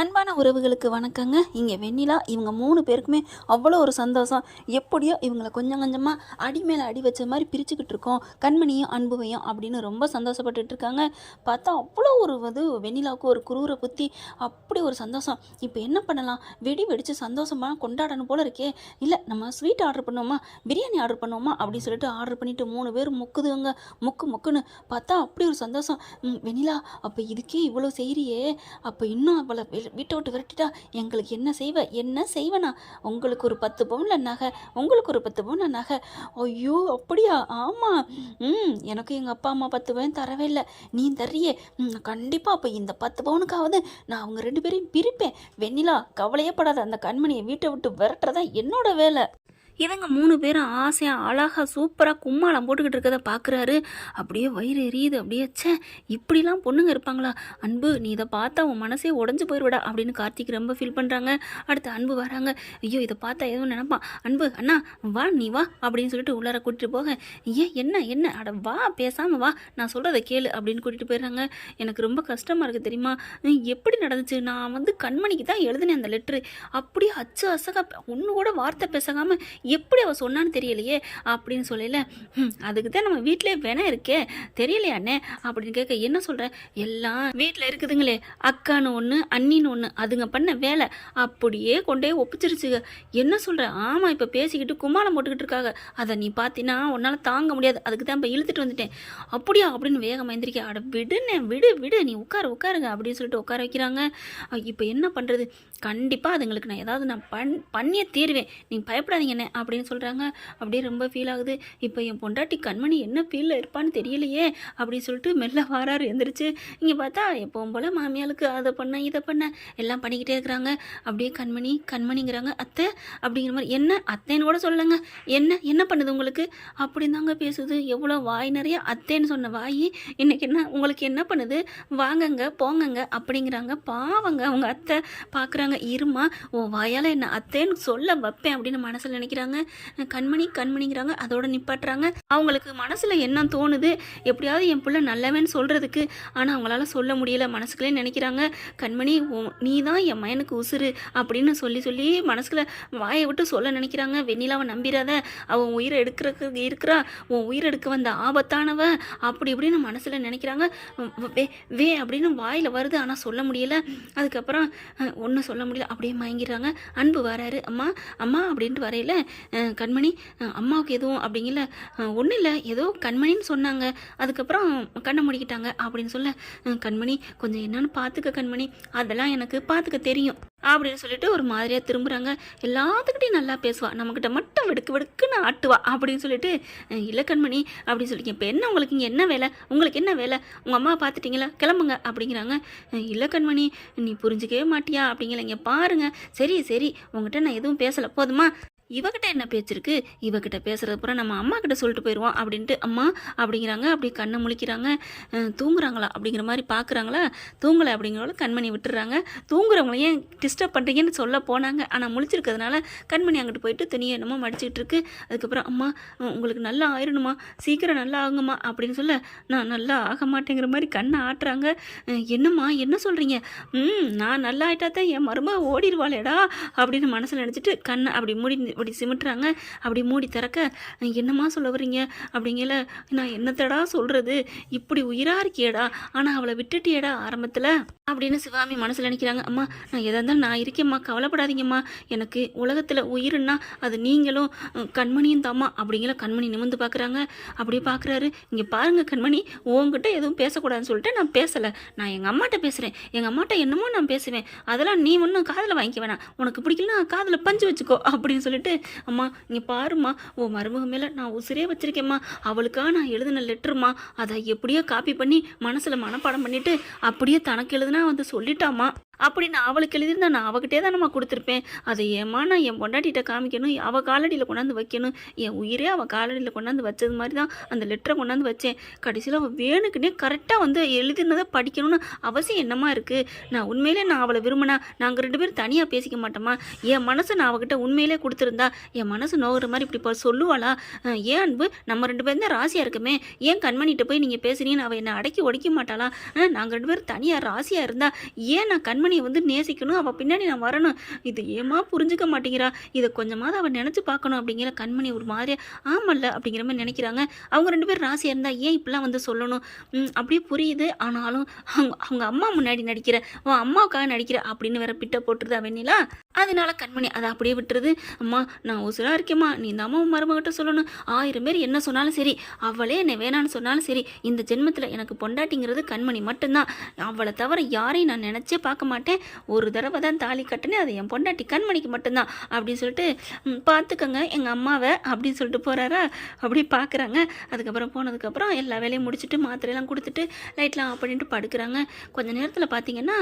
அன்பான உறவுகளுக்கு வணக்கங்க. இங்கே வெண்ணிலா. இவங்க மூணு பேருக்குமே அவ்வளோ ஒரு சந்தோஷம். எப்படியோ இவங்களை கொஞ்சம் கொஞ்சமாக அடி மேலே அடி வச்ச மாதிரி பிரிச்சுக்கிட்டு இருக்கோம். கண்மணியும் அன்புவையும் அப்படின்னு ரொம்ப சந்தோஷப்பட்டுட்டு இருக்காங்க. பார்த்தா அவ்வளோ ஒரு இது வெண்ணிலாவுக்கு ஒரு குரூரை புத்தி அப்படி ஒரு சந்தோஷம். இப்போ என்ன பண்ணலாம்? வெடி வெடித்து சந்தோஷமாக கொண்டாடணும் போல இருக்கே. இல்லை நம்ம ஸ்வீட் ஆர்டர் பண்ணுவோமா? பிரியாணி ஆர்டர் பண்ணுவோமா? அப்படின்னு சொல்லிட்டு ஆர்டர் பண்ணிட்டு மூணு பேர் முக்குதுங்க. முக்கு முக்குன்னு பார்த்தா அப்படி ஒரு சந்தோஷம். ம், வெண்ணிலா அப்போ இதுக்கே இவ்வளோ செய்கிறியே அப்போ இன்னும் அவ்வளோ வீட்டை விட்டு விரட்டிட்டா எங்களுக்கு என்ன செய்வ? என்ன செய்வேனா? உங்களுக்கு ஒரு பத்து பவுனில் நகை. உங்களுக்கு ஒரு பத்து பவுனில் நகை. ஐயோ அப்படியா? ஆமாம் ம் எனக்கு எங்கள் அப்பா அம்மா பத்து பவுன் தரவே இல்லை. நீ தர்றியே. கண்டிப்பாக அப்போ இந்த பத்து பவுனுக்காவது நான் அவங்க ரெண்டு பேரையும் பிரிப்பேன். வெண்ணிலா கவலையே படாத. அந்த கண்மணியை வீட்டை விட்டு விரட்டுறதா என்னோட வேலை. இவங்க மூணு பேரும் ஆசையாக அழகாக சூப்பராக கும்மாளம் போட்டுக்கிட்டு இருக்கதை பார்க்குறாரு அப்படியே வயிறு எரியுது. அப்படியே ச்சே இப்படிலாம் பொண்ணுங்க இருப்பாங்களா? அன்பு நீ இதை பார்த்தா உன் மனசே உடஞ்சு போயிடுவடா அப்படின்னு கார்த்திக் ரொம்ப ஃபீல் பண்ணுறாங்க அடுத்து அன்பு வராங்க. ஐயோ இதை பார்த்தா எதுவும் நினப்பான். அன்பு அண்ணா வா நீ வா அப்படின்னு சொல்லிட்டு உள்ளார கூட்டிகிட்டு போக. ஏன் என்ன என்ன? அட வா பேசாமல் வா. நான் சொல்கிறத கேளு அப்படின்னு கூட்டிகிட்டு போயிடுறாங்க. எனக்கு ரொம்ப கஷ்டமாக இருக்குது தெரியுமா? எப்படி நடந்துச்சு? நான் வந்து கண்மணிக்கு தான் எழுதினேன் அந்த லெட்ரு அப்படியே அச்சு அசகா ஒன்று கூட வார்த்தை பேசாமல் எப்படி அவள் சொன்னான்னு தெரியலையே அப்படின்னு சொல்லல அதுக்கு தான் நம்ம வீட்டிலே வேணா இருக்கே தெரியலையா அண்ணே? அப்படின்னு கேட்க என்ன சொல்கிற எல்லாம் வீட்டில் இருக்குதுங்களே அக்கான்னு ஒன்று அண்ணின்னு ஒன்று அதுங்க பண்ண வேலை. அப்படியே கொண்டே ஒப்பிச்சிருச்சுங்க என்ன சொல்கிற ஆமாம் இப்போ பேசிக்கிட்டு கும்மாளம் போட்டுக்கிட்டு இருக்காங்க அதை நீ பார்த்தீன்னா உன்னால் தாங்க முடியாது. அதுக்கு தான் இப்போ இழுத்துட்டு வந்துட்டேன். அப்படியா? அப்படின்னு வேகமாக எந்திரிக்க அட விடுண்ணே விடு விடு நீ உட்காரு உட்காருங்க. அப்படின்னு சொல்லிட்டு உட்கார வைக்கிறாங்க. இப்போ என்ன பண்ணுறது கண்டிப்பாக அதுங்களுக்கு நான் ஏதாவது நான் பண் பண்ணியே தீருவேன். நீங்கள் பயப்படாதீங்கண்ணே அப்படின்னு சொல்கிறாங்க அப்படியே ரொம்ப ஃபீல் ஆகுது. இப்போ என் பொண்டாட்டி கண்மணி என்ன ஃபீலில் இருப்பான்னு தெரியலையே அப்படின்னு சொல்லிட்டு மெல்ல வாராரு எந்திரிச்சு. இங்கே பார்த்தா எப்பவும் போல் மாமியாளுக்கு அதை பண்ண இதை பண்ண எல்லாம் பண்ணிக்கிட்டே இருக்கிறாங்க. அப்படியே கண்மணி கண்மணிங்கிறாங்க. அத்தை அப்படிங்கிற மாதிரி என்ன? அத்தைன்னு கூட சொல்லலைங்க. என்ன? என்ன பண்ணுது உங்களுக்கு? அப்படின்னு தாங்க பேசுது. எவ்வளோ வாய் நிறைய அத்தைன்னு சொன்ன வாய் இன்றைக்கி என்ன? உங்களுக்கு என்ன பண்ணுது? வாங்கங்க போங்கங்க அப்படிங்கிறாங்க. பாவங்க அவங்க அத்தை பார்க்குறாங்க. இருமா உன் வாயால் என்ன அத்தைன்னு சொல்ல வைப்பேன் அப்படின்னு மனசில் நினைக்கிறாங்க. கண்மணி கண்மணிங்கிறாங்க. அதோட நிப்பாட்டுறாங்க. அவங்களுக்கு மனசில் என்ன தோணுது? எப்படியாவது என் பிள்ளை நல்லவன் சொல்கிறதுக்கு ஆனால் அவங்களால சொல்ல முடியல. மனசுக்குள்ளே நினைக்கிறாங்க. கண்மணி நீ தான் என் மயனுக்கு உசுரு அப்படின்னு சொல்லி சொல்லி மனசுக்குள்ள வாயை விட்டு சொல்ல நினைக்கிறாங்க. வெண்ணிலாவை நம்பிராத அவன் உயிரை எடுக்கிறதுக்கு இருக்கிறா. உன் உயிர் எடுக்க வந்த ஆபத்தானவ. அப்படி இப்படின்னு மனசில் நினைக்கிறாங்க. வே வே அப்படின்னு வாயில் வருது. ஆனால் சொல்ல முடியல. அதுக்கப்புறம் ஒன்றும் சொல்ல முடியல. அப்படியே மயங்கிடுறாங்க. அன்பு வராரு. அம்மா அம்மா அப்படின்ட்டு வரையில கண்மணி அம்மாவுக்கு எதுவும் அப்படிங்கல ஒன்றும் இல்லை. ஏதோ கண்மணின்னு சொன்னாங்க. அதுக்கப்புறம் கண்ணை முடிக்கிட்டாங்க அப்படின்னு சொல்ல கண்மணி கொஞ்சம் என்னன்னு பார்த்துக்க கண்மணி. அதெல்லாம் எனக்கு பார்த்துக்க தெரியும் அப்படின்னு சொல்லிட்டு ஒரு மாதிரியாக திரும்புகிறாங்க எல்லாத்துக்கிட்டையும் நல்லா பேசுவா. நம்மக்கிட்ட மட்டும் வெடுக்கு வெடுக்குன்னு ஆட்டுவா அப்படின்னு சொல்லிட்டு இல்லை கண்மணி அப்படின்னு சொல்லி இப்போ என்ன உங்களுக்கு இங்கே என்ன வேலை? உங்களுக்கு என்ன வேலை? உங்கள் அம்மா பார்த்துட்டீங்களா கிளம்புங்க அப்படிங்கிறாங்க. இல்லை கண்மணி நீ புரிஞ்சிக்கவே மாட்டியா? அப்படிங்கிற இங்கே பாருங்க. சரி சரி. உங்ககிட்ட நான் எதுவும் பேசலை. போதுமா? இவகிட்ட என்ன பேச்சிருக்கு? இவகிட்ட பேசுறது பூரா நம்ம அம்மா கிட்ட சொல்லிட்டு போயிடுவோம் அப்படின்ட்டு அம்மா அப்படிங்கிறாங்க. அப்படி கண்ணை முழிக்கிறாங்க. தூங்குறாங்களா அப்படிங்கிற மாதிரி பார்க்குறாங்களா தூங்கலை அப்படிங்கிறவங்களும் கண்மணி விட்டுறாங்க. தூங்குறவங்கள ஏன் டிஸ்டர்ப் பண்ணுறீங்கன்னு சொல்ல போனாங்க. ஆனால் முழிச்சிருக்கிறதுனால கண்மணி அங்கிட்டு போயிட்டு துணியை என்னமோ மடிச்சிக்கிட்டு இருக்கு. அதுக்கப்புறம் அம்மா உங்களுக்கு நல்லா ஆயிடணுமா சீக்கிரம் நல்லா ஆகுங்கம்மா. அப்படின்னு சொல்ல நான் நல்லா ஆக மாட்டேங்கிற மாதிரி கண்ணை ஆட்டுறாங்க. என்னம்மா? என்ன சொல்கிறீங்க ம் நான் நல்லா ஆயிட்டா தான் என் மருமக ஓடிடுவாளேடா. அப்படின்னு மனசில் நினச்சிட்டு கண்ணை அப்படி முடி அப்படி சிமிட்டுறாங்க அப்படி மூடி திறக்க என்னம்மா சொல்ல வர்றீங்க? அப்படிங்கல நான் என்னத்தடா சொல்கிறது இப்படி உயிராக இருக்கியேடா. ஆனால் அவளை விட்டுட்டியேடா ஆரம்பத்தில். அப்படின்னு சிவாமி மனசில் நினைக்கிறாங்க. அம்மா நான் எதாக இருந்தாலும் நான் இருக்கேம்மா கவலைப்படாதீங்கம்மா. எனக்கு உலகத்தில் உயிருன்னா அது நீங்களும் கண்மணியும் தாம்மா. அப்படிங்கிற கண்மணி நிமிந்து பார்க்குறாங்க அப்படி பார்க்குறாரு இங்கே பாருங்க கண்மணி உங்ககிட்ட எதுவும் பேசக்கூடாதுன்னு சொல்லிட்டு நான் பேசலை. நான் எங்கள் அம்மாட்ட பேசுகிறேன் எங்கள் அம்மாட்ட என்னமோ நான் பேசுவேன். அதெல்லாம் நீ ஒன்றும் காதில் வாங்கிக்க வேணாம். உனக்கு பிடிக்கலனா காதில் பஞ்சு வச்சுக்கோ. அப்படின்னு சொல்லிட்டு அம்மா இங்கே பாரும்மா உன் மருமக மேலே நான் உசிரே வச்சிருக்கேம்மா. அவளுக்காக நான் எழுதின லெட்டருமா அதை எப்படியோ காப்பி பண்ணி மனசில் மனப்பாடம் பண்ணிட்டு அப்படியே தனக்கு எழுதுனா வந்து சொல்லிட்டாமா அப்படி நான் அவளுக்கு எழுதியிருந்தா நான் அவகிட்டே தான் நம்ம கொடுத்துருப்பேன். அதை ஏமா நான் என் பொண்டாட்டிகிட்ட காமிக்கணும்? அவள் காலடியில் கொண்டாந்து வைக்கணும். என் உயிரே அவள் காலடியில் கொண்டாந்து வச்சது மாதிரி தான் அந்த லெட்டரை கொண்டாந்து வச்சேன். கடைசியில் அவள் வேணுக்குன்னே கரெக்டாக வந்து எழுதினதை படிக்கணும்னு அவசியம் என்னமா இருக்குது நான் உண்மையிலே நான் அவளை விரும்பினா நாங்கள் ரெண்டு பேரும் தனியாக பேசிக்க மாட்டோமா? என் மனசை நான் அவகிட்ட உண்மையிலே கொடுத்துருந்தா என் மனசு நோகிற மாதிரி இப்படி இப்போ சொல்லுவாளா? ஏன் அன்பு? நம்ம ரெண்டு பேரும் தான் ராசியாக இருக்குமே. ஏன் கண்மணிகிட்ட போய் நீங்கள் பேசுறீங்கன்னு அவள் என்னை அடக்கி ஒடிக்க மாட்டாளா? நாங்கள் ரெண்டு பேரும் தனியாக ராசியாக இருந்தால் ஏன் நான் கண்மணி கண்மணியை வந்து நேசிக்கணும் அவள் பின்னாடி நான் வரணும். இது ஏமா புரிஞ்சுக்க மாட்டேங்கிறா? இதை கொஞ்சமாவது அவள் நினச்சி பார்க்கணும் அப்படிங்கிற கண்மணி ஒரு மாதிரியா ஆமல்ல அப்படிங்கிற மாதிரி நினைக்கிறாங்க. அவங்க ரெண்டு பேரும் ராசியாக இருந்தால் ஏன் இப்படிலாம் வந்து சொல்லணும்? அப்படியே புரியுது. ஆனாலும் அவங்க அவங்க அம்மா முன்னாடி நடிக்கிற உன் அம்மாவுக்காக நடிக்கிற அப்படின்னு வேற பிட்ட போட்டுருதா வெண்ணிலா அதனால கண்மணி அதை அப்படியே விட்டுருது. அம்மா நான் உசுராக இருக்கேம்மா. நீ இந்த அம்மா மருமகிட்ட சொல்லணும். ஆயிரம் பேர் என்ன சொன்னாலும் சரி அவளே என்னை வேணான்னு சொன்னாலும் சரி இந்த ஜென்மத்தில் எனக்கு பொண்டாட்டிங்கிறது கண்மணி மட்டும்தான். அவளை தவிர யாரையும் நான் நினச்சே பார்க்க மாட்டேன். ஒரு தடவை தான் தாலி கட்டினேன் அது என் பொண்டாட்டி கண்மணிக்கு மட்டும்தான். அப்படின்னு சொல்லிட்டு "ம், பார்த்துக்கங்க எங்கள் அம்மாவை அப்படின்னு சொல்லிட்டு போகிறாரா அப்படி பார்க்குறாங்க அதுக்கப்புறம் போனதுக்கப்புறம் எல்லா வேலையும் முடிச்சுட்டு மாத்திரையெல்லாம் கொடுத்துட்டு லைட்லாம் ஆஃப் பண்ணிட்டு படுக்கிறாங்க. கொஞ்ச நேரத்தில் பார்த்தீங்கன்னா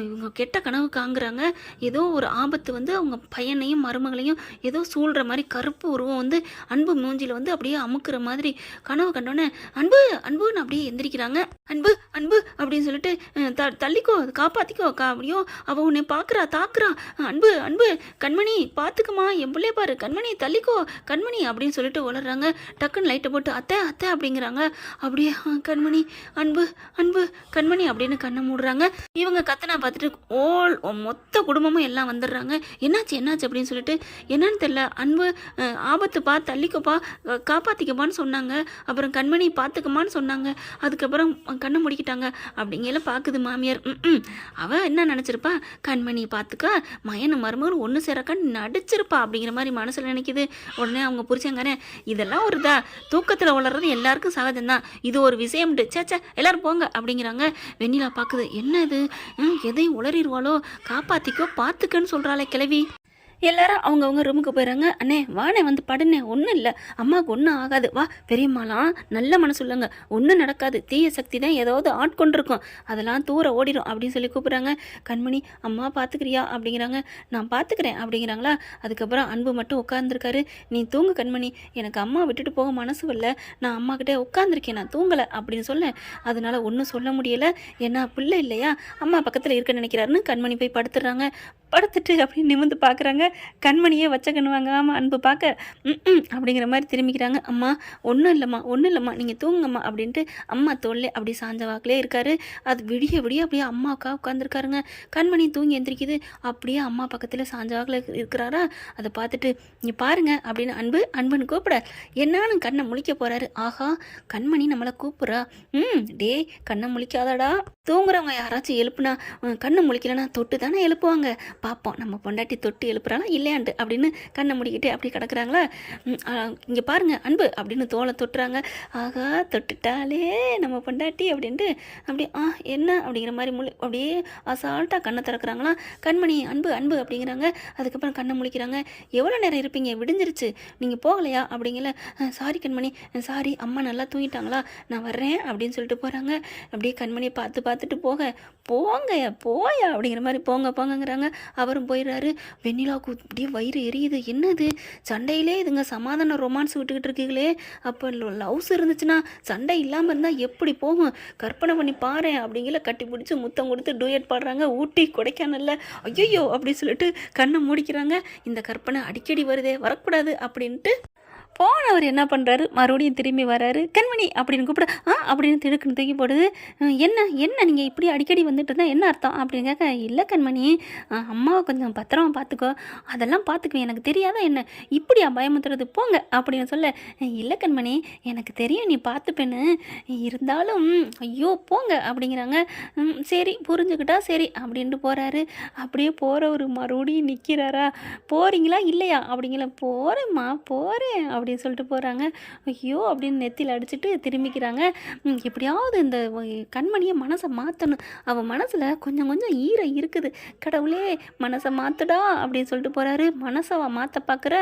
இவங்க கெட்ட கனவு காங்குறாங்க. ஏதோ ஒரு ஆபத்து வந்து அவங்க பையனையும் மருமகளையும் ஏதோ சூழ்கிற மாதிரி கருப்பு உருவம் வந்து அன்பு மூஞ்சியில் வந்து அப்படியே அமுக்குற மாதிரி கனவு கண்டோன்னே அன்பு அன்புன்னு அப்படியே எந்திரிக்கிறாங்க. அன்பு அன்பு அப்படின்னு சொல்லிட்டு த தள்ளிக்கோ காப்பாற்றிக்கோ கா அப்படியோ அவள் உன்னை பார்க்குறா தாக்குறா. அன்பு அன்பு கண்மணி பார்த்துக்குமா என் பிள்ளை பாரு கண்மணி தள்ளிக்கோ கண்மணி அப்படின்னு சொல்லிட்டு வளர்றாங்க டக்குன்னு லைட்டை போட்டு அத்தை அத்தை அப்படிங்கிறாங்க. அப்படியே கண்மணி அன்பு அன்பு கண்மணி அப்படின்னு கண்ணை மூடுறாங்க. இவங்க கத்தனா பார்த்துட்டு ஓல் மொத்த குடும்பமும் எல்லாம் வந்துடுறாங்க. என்னாச்சு என்னாச்சு? அப்படின்னு சொல்லிட்டு என்னன்னு தெரியல. அன்பு அஹ், ஆபத்துப்பா தள்ளிக்கப்பா காப்பாற்றிக்கப்பான்னு சொன்னாங்க. அப்புறம் கண்மணி பார்த்துக்கமான்னு சொன்னாங்க. அதுக்கப்புறம் கண்ணை முடிக்கிட்டாங்க. அப்படிங்கெல்லாம் பார்க்குது மாமியார். ம் அவ என்ன நினச்சிருப்பா? கண்மணி பார்த்துக்க மயன மருமகன் ஒன்று சேரக்கா நடிச்சிருப்பா. அப்படிங்கிற மாதிரி மனசில் நினைக்குது. உடனே அவங்க புரிச்சாங்கண்ணே இதெல்லாம் ஒரு இதா? தூக்கத்தில் வளர்றது எல்லாருக்கும் சகஜம்தான். இது ஒரு விஷயம்ட்டு சேச்சா எல்லாரும் போங்க. அப்படிங்கிறாங்க. வெண்ணிலா பார்க்குது என்ன இது எதையும் உளறிடுவாளோ? காப்பாற்றிக்கோ பார்த்துக்கன்னு சொல்கிறாளே கிளவி எல்லாரும் அவங்கவுங்க ரூமுக்கு போயிடுறாங்க அண்ணே வாண்ணே வந்து படுனே ஒன்றும் இல்லை. அம்மாவுக்கு ஒன்றும் ஆகாது. வா பெரியம்மாலாம் நல்ல மனசு உள்ளங்க ஒன்றும் நடக்காது. தீய சக்தி தான் ஏதாவது ஆட்கொண்டிருக்கும். அதெல்லாம் தூர ஓடிடும் அப்படின்னு சொல்லி கூப்பிட்றாங்க. கண்மணி அம்மா பார்த்துக்கிறியா அப்படிங்கிறாங்க. நான் பார்த்துக்கிறேன் அப்படிங்கிறாங்களா? அதுக்கப்புறம் அன்பு மட்டும் உட்காந்துருக்காரு நீ தூங்கு கண்மணி. எனக்கு அம்மா விட்டுட்டு போக மனசு வரல நான் அம்மாக்கிட்டே உட்காந்துருக்கேன் நான் தூங்கலை அப்படின்னு சொல்ல அதனால ஒன்றும் சொல்ல முடியலை. ஏன்னா பிள்ளை இல்லையா? அம்மா பக்கத்தில் இருக்க நினைக்கிறாருன்னு கண்மணி போய் படுத்துடுறாங்க படுத்துட்டு அப்படின்னு நிமிந்து பார்க்குறாங்க கண்மணியே வச்ச கண் வாங்காமல் அன்பு பார்க்க ம் ம் அப்படிங்கிற மாதிரி திரும்பிக்கிறாங்க. அம்மா ஒன்றும் இல்லைம்மா ஒன்றும் இல்லைம்மா நீங்கள் தூங்குங்கம்மா அப்படின்ட்டு அம்மா தோல்லே அப்படி சாஞ்ச வாக்கிலே இருக்காரு. அது விடிய விடிய அப்படியே அம்மாவுக்கா உட்காந்துருக்காருங்க கண்மணி தூங்கி எந்திரிக்குது. அப்படியே அம்மா பக்கத்தில் சாஞ்ச வாக்கில் இருக்கிறாரா? அதை பார்த்துட்டு நீ பாருங்க அப்படின்னு அன்பு அன்புன்னு கூப்பிட என்னான்னு கண்ணை முழிக்க போகிறாரு ஆஹா கண்மணி நம்மளை கூப்பிட்றா? ம் டேய் கண்ணை முழிக்காதடா. தூங்குறவங்க யாராச்சும் எழுப்புனா கண்ணை முழிக்கலனா தொட்டு தானே எழுப்புவாங்க. பார்ப்போம். நம்ம பொண்டாட்டி தொட்டு எழுப்புறாளா? இல்லையாண்டு அப்படின்னு கண்ணை முடிக்கிட்டு அப்படி கிடக்குறாங்களா? இங்கே பாருங்க அன்பு அப்படின்னு தோலை தொட்டுறாங்க. ஆகா தொட்டுட்டாலே நம்ம பொண்டாட்டி அப்படின்ட்டு அப்படியே ஆ என்ன அப்படிங்கிற மாதிரி முழு அப்படியே அசால்ட்டாக கண்ணை திறக்கிறாங்களா? கண்மணி அன்பு அன்பு அப்படிங்கிறாங்க. அதுக்கப்புறம் கண்ணை முழிக்கிறாங்க. எவ்வளோ நேரம் இருப்பீங்க? விடிஞ்சிருச்சு. நீங்கள் போகலையா? அப்படிங்கிற சாரி கண்மணி. சாரி அம்மா நல்லா தூங்கிட்டாங்களா? நான் வர்றேன். அப்படின்னு சொல்லிட்டு போகிறாங்க அப்படியே கண்மணியை பார்த்து பார்த்துட்டு போக போங்க போயா அப்படிங்கிற மாதிரி போங்க போங்கங்கிறாங்க. அவரும் போயிடுறாரு வெண்ணிலாவுக்கு அப்படியே வயிறு எரியுது. என்னது? சண்டையிலே இதுங்க சமாதான ரொமான்ஸ் விட்டுக்கிட்டு இருக்கீங்களே. அப்போ லவ்ஸ் இருந்துச்சுன்னா சண்டை இல்லாமல் இருந்தால் எப்படி போகும்? கற்பனை பண்ணி பாரு அப்படிங்கிற கட்டி பிடிச்சி முத்தம் கொடுத்து டூயட் பாடுறாங்க. ஊட்டி கொடைக்கானல்ல. ஐயோ அப்படி சொல்லிட்டு கண்ணை மூடிக்கிறாங்க. இந்த கற்பனை அடிக்கடி வருதே. வரக்கூடாது. அப்படின்ட்டு போனவர் என்ன பண்ணுறாரு மறுபடியும் திரும்பி வராரு. கண்மணி அப்படின்னு கூப்பிட ஆ அப்படின்னு திடுக்குன்னு தூக்கி போடுது. என்ன என்ன நீங்கள் இப்படி அடிக்கடி வந்துட்டு இருந்தால் என்ன அர்த்தம்? அப்படின்னு கேட்க இல்லை கண்மணி அம்மாவை கொஞ்சம் பத்திரமா பார்த்துக்கோ அதெல்லாம் பார்த்துக்குவேன் எனக்கு தெரியாதா என்ன? இப்படியா பயமுத்துறது போங்க அப்படின்னு சொல்ல இல்லை கண்மணி எனக்கு தெரியும் நீ பார்த்துப்பேன்னு இருந்தாலும் ஐயோ போங்க அப்படிங்கிறாங்க. "ம், சரி புரிஞ்சுக்கிட்டா சரி அப்படின்ட்டு போகிறாரு அப்படியே போகிறவர் மறுபடியும் நிற்கிறாரா போகிறீங்களா இல்லையா? அப்படிங்கிற போகிறேம்மா போகிறேன் அப்படி அப்படின்னு சொல்லிட்டு போகிறாங்க ஐயோ அப்படின்னு நெத்தியில் அடிச்சுட்டு திரும்பிக்கிறாங்க. எப்படியாவது இந்த கண்மணியை மனசை மாற்றணும் அவன் மனசில் கொஞ்சம் கொஞ்சம் ஈரம் இருக்குது. கடவுளே மனசை மாற்றுடா அப்படின்னு சொல்லிட்டு போகிறாரு மனசை அவன் மாற்ற பார்க்குற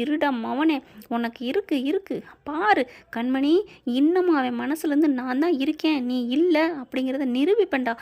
இருடா மவனே உனக்கு இருக்குது இருக்குது பாரு கண்மணி இன்னமும் அவன் மனசுலேருந்து நான் தான் இருக்கேன். நீ இல்லை அப்படிங்கிறத நிரூபிப்பேன்டா.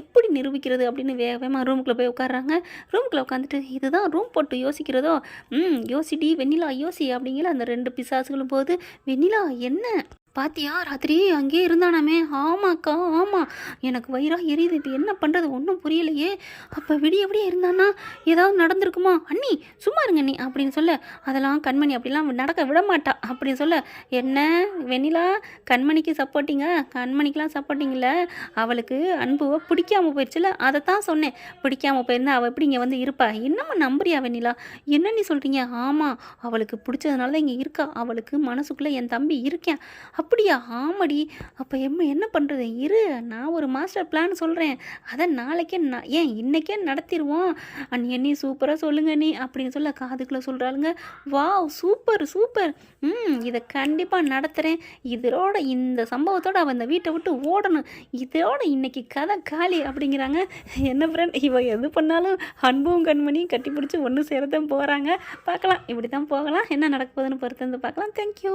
எப்படி நிரூபிக்கிறது அப்படின்னு வேக வேகமாக ரூமுக்குள்ளே போய் உட்காடுறாங்க ரூமுக்குள்ளே உட்காந்துட்டு இதுதான் ரூம் போட்டு யோசிக்கிறதோ? ம் யோசிடி வெண்ணிலா யோசி அப்படிங்கிற அந்த ரெண்டு பிசாசுகளும் போது வெண்ணிலா என்ன? பாத்தியா? ராத்திரி அங்கேயே இருந்தானாமே. ஆமாக்கா ஆமாம் எனக்கு வயிறா எரியுது. இப்போ என்ன பண்ணுறது ஒன்றும் புரியலையே. அப்போ விடிய விடிய இருந்தானா? ஏதாவது நடந்திருக்குமா? அண்ணி சும்மா இருங்க அண்ணி அப்படின்னு சொல்ல. அதெல்லாம் கண்மணி அப்படிலாம் நடக்க விட மாட்டா. அப்படின்னு சொல்ல. என்ன? வெண்ணிலா கண்மணிக்கு சப்போர்ட்டிங்க கண்மணிக்கெலாம் சப்போர்ட்டிங்கில் அவளுக்கு அன்புவை பிடிக்காம போயிடுச்சுல அதை தான் சொன்னேன். பிடிக்காம போயிருந்தா அவள் எப்படி இங்கே வந்து இருப்பா? என்னம்மா நம்புறியா வெண்ணிலா? என்ன நீ சொல்கிறீங்க? ஆமாம். அவளுக்கு பிடிச்சதுனால தான் இங்கே இருக்கா. அவளுக்கு மனசுக்குள்ளே என் தம்பி இருக்கேன். அப்படியா? ஆமாடி. அப்போ எம்ம என்ன பண்ணுறது இரு நான் ஒரு மாஸ்டர் பிளான் சொல்கிறேன் அதை நாளைக்கே நான் ஏன் இன்றைக்கே நடத்திடுவோம் அண்ணி அண்ணி சூப்பராக சொல்லுங்க நீ அப்படின்னு சொல்ல காதுக்குள்ளே சொல்கிறாளுங்க வாவ் சூப்பர் சூப்பர் ம் இதை கண்டிப்பாக நடத்துகிறேன் இதோட இந்த சம்பவத்தோடு அவன் இந்த வீட்டை விட்டு ஓடணும். இதோட இன்னைக்கு கதை காலி அப்படிங்கிறாங்க. என்ன ஃப்ரெண்ட் இவன் எது பண்ணாலும் அன்பும் கண்மணியும் கட்டி பிடிச்சி ஒன்று சேரத்தான் போகிறாங்க பார்க்கலாம். இப்படி தான் போகலாம். என்ன நடக்க போகுதுன்னு பொறுத்து வந்து பார்க்கலாம் தேங்க்யூ